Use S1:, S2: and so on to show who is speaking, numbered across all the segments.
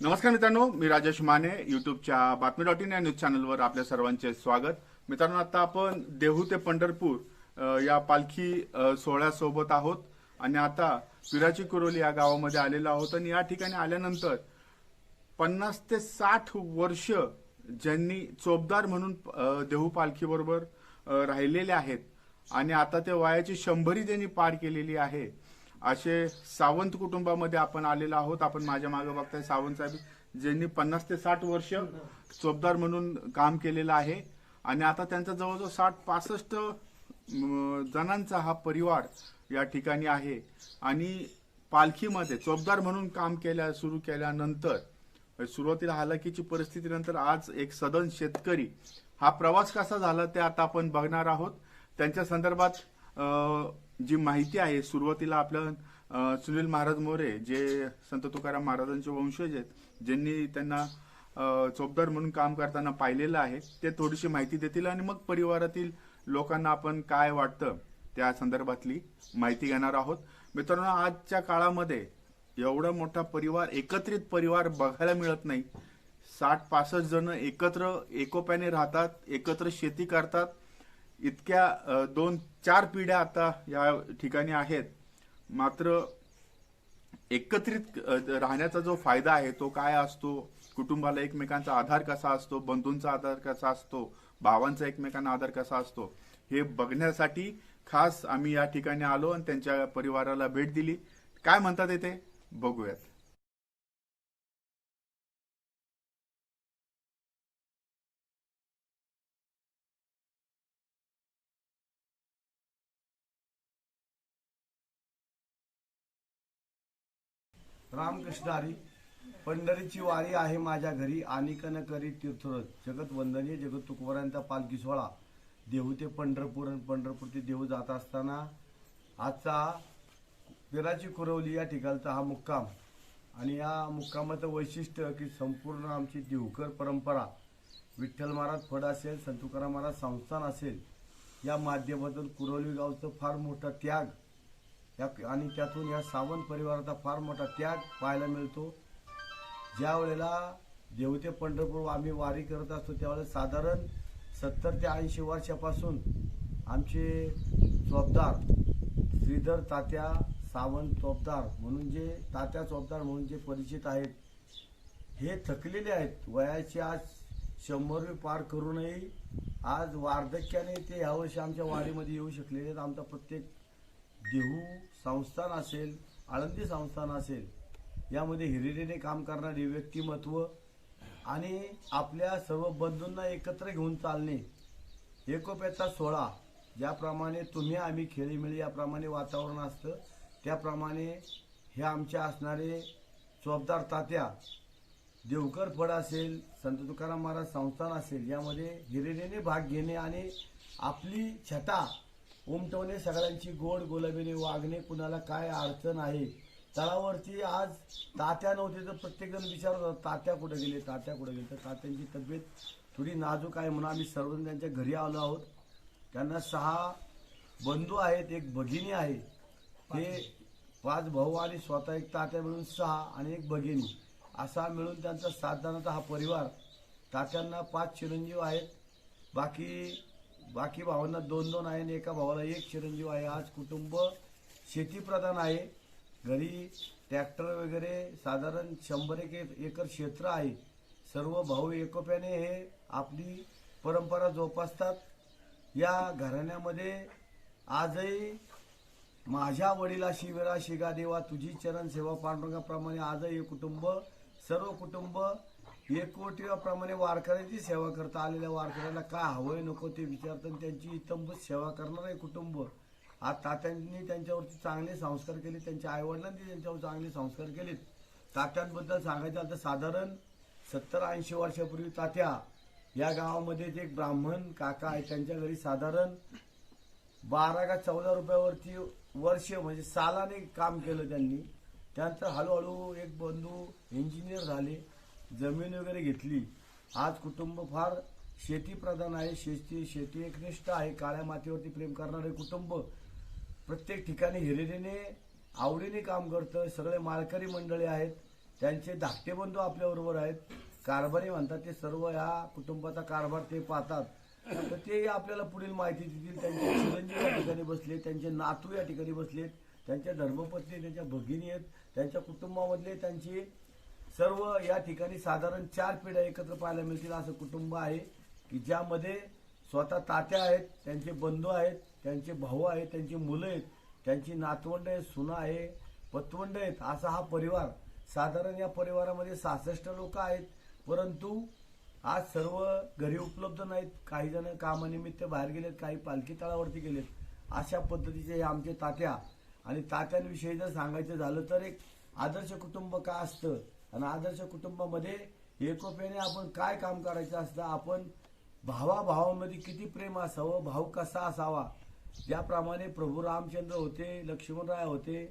S1: नमस्कार मित्रांनो मी राजेश माने युट्यूबच्या बातमी डॉट इन या न्यूज चॅनलवर आपल्या सर्वांचे स्वागत. मित्रांनो आता आपण देहू ते पंढरपूर या पालखी सोहळ्यासोबत आहोत. आणि आता पिराची कुरोली या गावामध्ये आलेलो आहोत आणि या ठिकाणी आल्यानंतर पन्नास ते साठ वर्ष ज्यांनी चोपदार म्हणून देहू पालखीबरोबर राहिलेले आहेत. आणि आता ते वयाची शंभरी त्यांनी पार केलेली आहे असे सावंत कुटुंबामध्ये आपण आलेलो आहोत. आपण माझ्या मागे बघताय सावंत साहेब ज्यांनी पन्नास ते साठ वर्ष चोपदार म्हणून काम केलेलं आहे. आणि आता त्यांचा जवळजवळ साठ पासष्ट जणांचा हा परिवार या ठिकाणी आहे. आणि पालखीमध्ये चोपदार म्हणून काम केल्या सुरू केल्यानंतर सुरुवातीला हालाकीची परिस्थितीनंतर आज एक सदन शेतकरी हा प्रवास कसा झाला ते आता आपण बघणार आहोत. त्यांच्या संदर्भात जी माहिती आहे सुरुवातीला आपलं सुनील महाराज मोरे जे संत तुकाराम महाराजांचे वंशज आहेत ज्यांनी त्यांना चोपदार म्हणून काम करताना पाहिलेलं आहे ते थोडीशी माहिती देतील आणि मग परिवारातील लोकांना आपण काय वाटतं त्या संदर्भातली माहिती घेणार आहोत. मित्रांनो आजच्या काळामध्ये एवढा मोठा परिवार एकत्रित परिवार बघायला मिळत नाही. साठ पासष्ट जण एकत्र एकोप्याने राहतात एकत्र शेती करतात इतक्या दोन चार पिढ्या आता या ठिकाणी आहेत. मात्र एकत्रित राहण्याचा जो फायदा आहे तो काय असतो? कुटुंबाला एकमेकांचा आधार कसा असतो? बंधूंचा आधार कसा असतो? भावांचा एकमेकांना आधार कसा असतो? हे बघण्यासाठी खास आम्ही या ठिकाणी आलो आणि त्यांच्या परिवाराला भेट दिली. काय म्हणतात येते? बघूयात.
S2: रामकृष्णारी पंढरीची वारी आहे माझ्या घरी आनिकन करी तीर्थरथ. जगत वंदनीय जगत तुकवरांचा पालखी सोहळा देहू ते पंढरपूर आणि पंढरपूर ते देहू जात असताना आजचा पिराची कुरवली या ठिकाणचा हा मुक्काम. आणि या मुक्कामाचं वैशिष्ट्य की संपूर्ण आमची देवकर परंपरा. विठ्ठल महाराज फड असेल संतुकाराम महाराज संस्थान असेल या माध्यमातून कुरवली गावचं फार मोठा त्याग या आणि त्यातून या सावंत परिवाराचा फार मोठा त्याग पाहायला मिळतो. ज्या वेळेला देवते पंढरपूर आम्ही वारी करत असतो त्यावेळेला साधारण सत्तर ते ऐंशी वर्षापासून आमचे चोपदार श्रीधर तात्या सावंत चोपदार म्हणून जे तात्या चोपदार म्हणून जे परिचित आहेत हे थकलेले आहेत. वयाचे आज शंभरवी पार करूनही आज वार्धक्याने ते ह्यावर्षी आमच्या वारीमध्ये येऊ शकलेले आहेत. आमचा प्रत्येक देहू संस्थान असेल आळंदी संस्थान असेल यामध्ये हिरिरीने काम करणारे व्यक्तिमत्व आणि आपल्या सर्व बंधूंना एकत्र घेऊन चालणे एकोप्याचा सोहळा ज्याप्रमाणे तुम्ही आम्ही खेळीमेळी याप्रमाणे वातावरण असतं त्याप्रमाणे हे आमच्या असणारे चोपदार तात्या देवकर फड असेल संत तुकाराम महाराज संस्थान असेल यामध्ये हिरिरीने भाग घेणे आणि आपली छटा उमटवणे सगळ्यांची गोड गुलाबीने वागणे कुणाला काय अडचण आहे? तळावरती आज तात्या नव्हते तर प्रत्येकजण विचारत होता तात्या कुठे गेले? तात्या कुठे गेले? तर तात्यांची तब्येत थोडी नाजूक आहे म्हणून आम्ही सर्वजण त्यांच्या घरी आलो आहोत. त्यांना सहा बंधू आहेत एक भगिनी आहे. ते पाच भाऊ आणि स्वतः एक तात्या मिळून सहा आणि एक भगिनी. असा मिळून त्यांचा सात जणांचा हा परिवार. तात्यांना पाच चिरंजीव आहेत. बाकी बाकी भावांना दोन दोन आहे आणि एका भावाला एक चिरंजीव आहे. आज कुटुंब शेतीप्रधान आहे. घरी ट्रॅक्टर वगैरे साधारण शंभर एक एकर क्षेत्र आहे. सर्व भाऊ एकोप्याने हे आपली परंपरा जोपासतात. या घराण्यामध्ये आजही माझ्या वडिला शिवेरा शिगा देवा तुझी चरण सेवा पांडुरंगाप्रमाणे आजही हे कुटुंब सर्व कुटुंब एकवटीप्रमाणे वारकऱ्याची सेवा करता आलेल्या वारकऱ्याला काय हवंय नको ते विचारतात. त्यांची इतंभूत सेवा करणार आहे कुटुंब. आज तात्यांनी त्यांच्यावरती चांगले संस्कार केले त्यांच्या आईवडिलांनी त्यांच्यावर चांगले संस्कार केलेत. तात्यांबद्दल सांगायचं झालं तर साधारण सत्तर ऐंशी वर्षापूर्वी तात्या या गावामध्ये एक ब्राह्मण काका आहे. त्यांच्या घरी साधारण बारा का चौदा रुपयावरती वर्ष म्हणजे सालाने काम केलं त्यांनी. त्यानंतर हळूहळू एक बंधू इंजिनियर झाले. जमीन वगैरे घेतली. आज कुटुंब फार शेतीप्रधान आहे. शेती शेती एकनिष्ठ आहे. काळ्या मातीवरती प्रेम करणारे कुटुंब प्रत्येक ठिकाणी हिरिरीने आवडीने काम करतं. सगळे मालकरी मंडळी आहेत. त्यांचे धाकटे बंधू आपल्याबरोबर आहेत. कारभारी म्हणतात ते सर्व ह्या कुटुंबाचा कारभार ते पाहतात. तर ते आपल्याला पुढील माहिती देतील. त्यांचे चिरंजीव या ठिकाणी बसले त्यांचे नातू या ठिकाणी बसलेत. त्यांच्या धर्मपत्नी त्यांच्या भगिनी आहेत. त्यांच्या कुटुंबामधले त्यांची सर्व या ठिकाणी साधारण चार पिढ्या एकत्र पाहायला मिळतील असं कुटुंब आहे की ज्यामध्ये स्वतः तात्या आहेत त्यांचे बंधू आहेत त्यांचे भाऊ आहेत त्यांची मुलं आहेत त्यांची नातवंड आहेत सुना आहे पतवंड आहेत असा हा परिवार. साधारण या परिवारामध्ये सहासष्ट लोक आहेत परंतु आज सर्व घरी उपलब्ध नाहीत. काही जण कामानिमित्त बाहेर गेलेत काही पालखी तळावरती गेलेत. अशा पद्धतीचे हे आमचे तात्या. आणि तात्यांविषयी जर सांगायचं झालं तर एक आदर्श कुटुंब काय असतं? आणि आदर्श कुटुंबामध्ये एकोप्याने आपण काय काम करायचं असतं आपण भावाभावामध्ये किती प्रेम असावं भाऊ कसा असावा ज्याप्रमाणे प्रभू रामचंद्र होते लक्ष्मणराय होते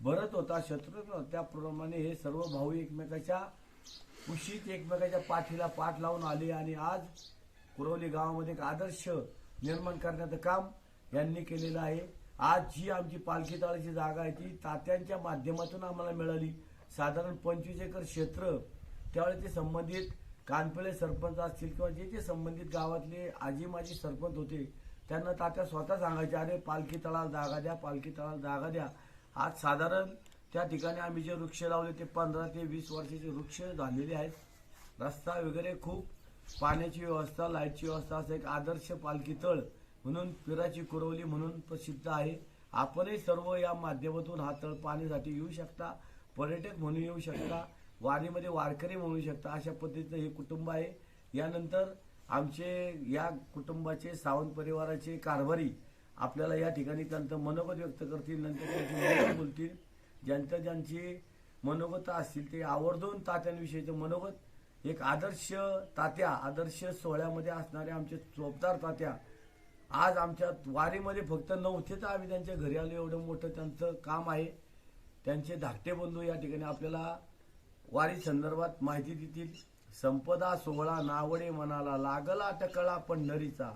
S2: भरत होता शत्रुघ्न त्याप्रमाणे हे सर्व भाऊ एकमेकाच्या कुशीत एकमेकाच्या पाठीला पाठ लावून आले आणि आज कुरवली गावामध्ये एक आदर्श निर्माण करण्याचं काम यांनी केलेलं आहे. आज जी आमची पालखी तळाची जागा आहे ती तात्यांच्या माध्यमातून आम्हाला मिळाली. साधारण पंचवीस एकर क्षेत्र त्यावेळी ते संबंधित कानपिळे सरपंच असतील किंवा जे जे संबंधित गावातले आजी माजी सरपंच होते त्यांना तात्या स्वतः सांगायचे अरे पालखी तळाला जागा द्या पालखी तळाला जागा द्या. आज साधारण त्या ठिकाणी आम्ही जे वृक्ष लावले ते पंधरा ते वीस वर्षाचे वृक्ष झालेले आहेत. रस्ता वगैरे खूप पाण्याची व्यवस्था लाईटची व्यवस्था असं एक आदर्श पालखी तळ म्हणून पिराची कुरवली म्हणून प्रसिद्ध आहे. आपणही सर्व या माध्यमातून हा तळ पाहण्यासाठी येऊ शकता. पर्यटक म्हणून येऊ शकता वारीमध्ये वारकरी म्हणू शकता अशा पद्धतीचं हे कुटुंब आहे. यानंतर आमचे या कुटुंबाचे सावंत परिवाराचे कारभारी आपल्याला या ठिकाणी त्यांचं मनोगत व्यक्त करतील नंतर त्यांची मनोगत बोलतील. ज्यांचं ज्यांची मनोगत असतील ते आवर्जून तात्यांविषयीचं मनोगत एक आदर्श तात्या आदर्श सोहळ्यामध्ये असणारे आमचे चोपदार तात्या आज आमच्या वारीमध्ये फक्त नव्हते तर आम्ही त्यांच्या घरी आलो एवढं मोठं त्यांचं काम आहे. त्यांचे धाकटे बंधू या ठिकाणी आपल्याला वारी संदर्भात माहिती देतील. संपदा सोहळा नावडे मनाला लागला टकळा पंढरीचा.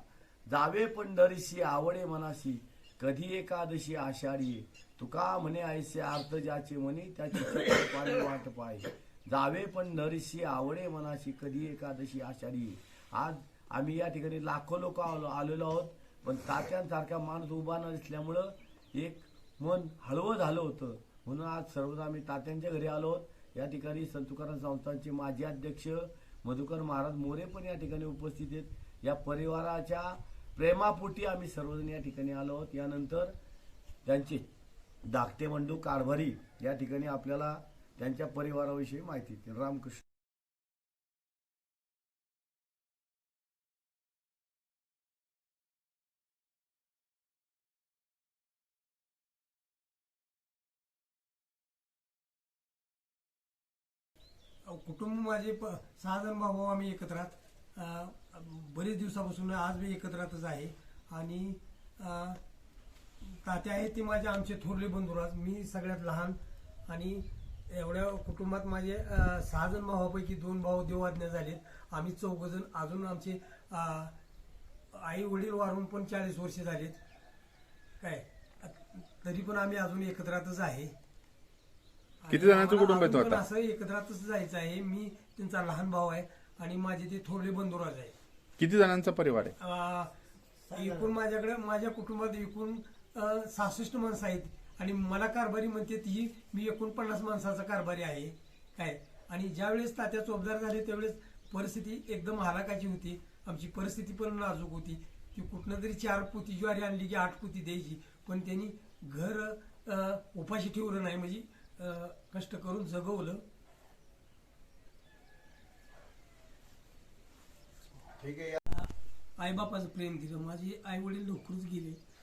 S2: जावे पंढरीशी आवडे मनाशी कधी एकादशी आषाढी तुका म्हणे ऐसे अर्थ ज्याचे म्हणे त्याची वाट पाय. जावे पंढरीशी आवडे मनाशी कधी एकादशी आषाढी आज आम्ही या ठिकाणी लाखो लोक आलो आलेलो आहोत. पण तात्यांसारखा माणूस उभा न असल्यामुळं एक मन हळवं झालं होतं. म्हणून आज सर्वजण आम्ही तात्यांच्या घरी आलो आहोत. या ठिकाणी संत तुकाराम संस्थांचे माजी अध्यक्ष मधुकर महाराज मोरे पण या ठिकाणी उपस्थित आहेत. या परिवाराच्या प्रेमापोटी आम्ही सर्वजण या ठिकाणी आलो आहोत. यानंतर त्यांचे धाकटे बंडू कारभारी या ठिकाणी आपल्याला त्यांच्या परिवाराविषयी माहिती देतील. रामकृष्ण.
S3: कुटुंब माझे प सहा जण भाऊ आम्ही एकत्र बरेच दिवसापासून आज मी एकत्रातच आहे. आणि ताते तात्या आहेत ते माझे आमचे थोरले बंधुराज मी सगळ्यात लहान आणि एवढ्या कुटुंबात माझे सहा जण भावापैकी दोन भाऊ देवाज्ञा झालेत. आम्ही चौघजण अजून आमचे आई वडील वारून पण चाळीस वर्षे झालेत. काय? तरी पण आम्ही अजून एकत्रातच आहे.
S1: किती जणांचं कुटुंब आहे तो
S3: अजून पण
S1: आता?
S3: असं एकत्रातच जायचं आहे. मी त्यांचा लहान भाऊ आहे आणि माझे ते थोरले बंधुराज आहे.
S1: किती जणांचा परिवार आहे?
S3: एकूण माझ्याकडे माझ्या कुटुंबात एकूण सहासष्ट माणसं आहेत. आणि मला कारभारी म्हणते ती मी एकोणपन्नास माणसाचा कारभारी आहे. काय? आणि ज्यावेळेस तात्या चोपदार झाले त्यावेळेस परिस्थिती एकदम हालाकाची होती. आमची परिस्थिती पण नाजूक होती. की कुठनं तरी चार पोती ज्वारी आणली की आठ पोती द्यायची. पण त्यांनी घर उपाशी ठेवलं नाही. म्हणजे कष्ट करून जगवलं.
S2: ठीक आहे.
S3: आईबापाचं प्रेम दिलं. माझे आई वडील नोकरीच गेले.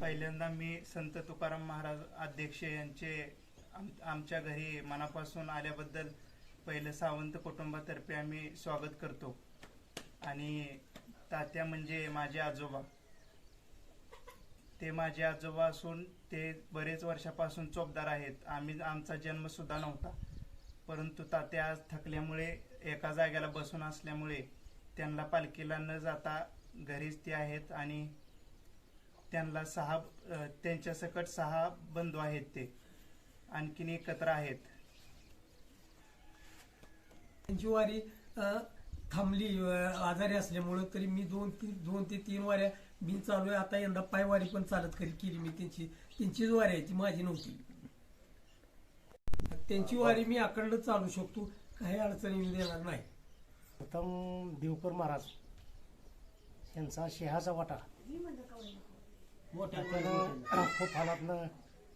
S4: पहिल्यांदा मी संत तुकाराम महाराज अध्यक्ष यांचे आम- आमच्या घरी मनापासून आल्याबद्दल पहिलं सावंत कुटुंबातर्फे आम्ही स्वागत करतो. आणि तात्या म्हणजे माझे आजोबा. ते माझे आजोबा असून ते बरेच वर्षापासून चोपदार आहेत. आम्ही आमचा जन्म सुद्धा नव्हता. परंतु तात्या आज थकल्यामुळे एका जागेला बसून असल्यामुळे त्यांना पालखीला न जाता घरीच ते आहेत आणि त्यांना सहा त्यांच्यासकट त्यांच्या सकट सहा बंधू आहेत ते. आणखीन एकत्र आहेत.
S3: त्यांची वारी थांबली आजारी असल्यामुळं तरी मी दोन तीन दोन ते तीन वाऱ्या बिन चालू आहे आता यंदा पायवारी पण चालत करी केली मी त्यांची. त्यांचीच वारी आहे ती माझी नव्हती. त्यांची वारी मी अखंड चालू शकतो काही अडचणी मी देणार नाही.
S5: उत्तम देवकर महाराज यांचा शेहाचा वाटा. त्यानं खूप हालातनं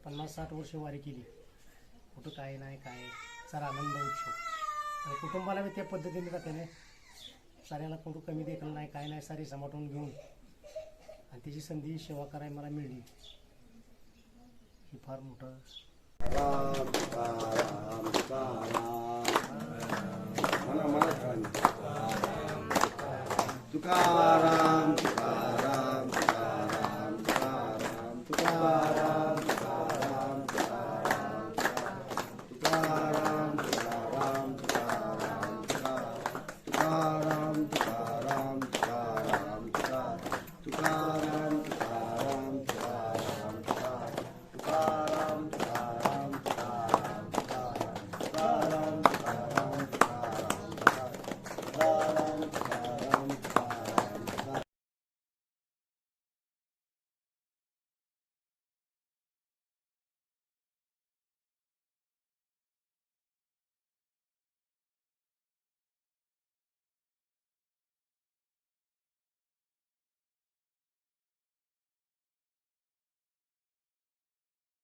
S5: पन्नास साठ वर्ष वारी केली. कुठं काय नाही काय सारा आनंद उत्सव. आणि कुटुंबाला बी त्या पद्धतीने का त्याने साऱ्याला कुठं कमी देखील नाही काय नाही सारी समाटून घेऊन आणि त्याची संधी सेवा करायला मला मिळली. हे फार मोठं.
S2: तुकाराम तुकाराम तुकाराम तुकाराम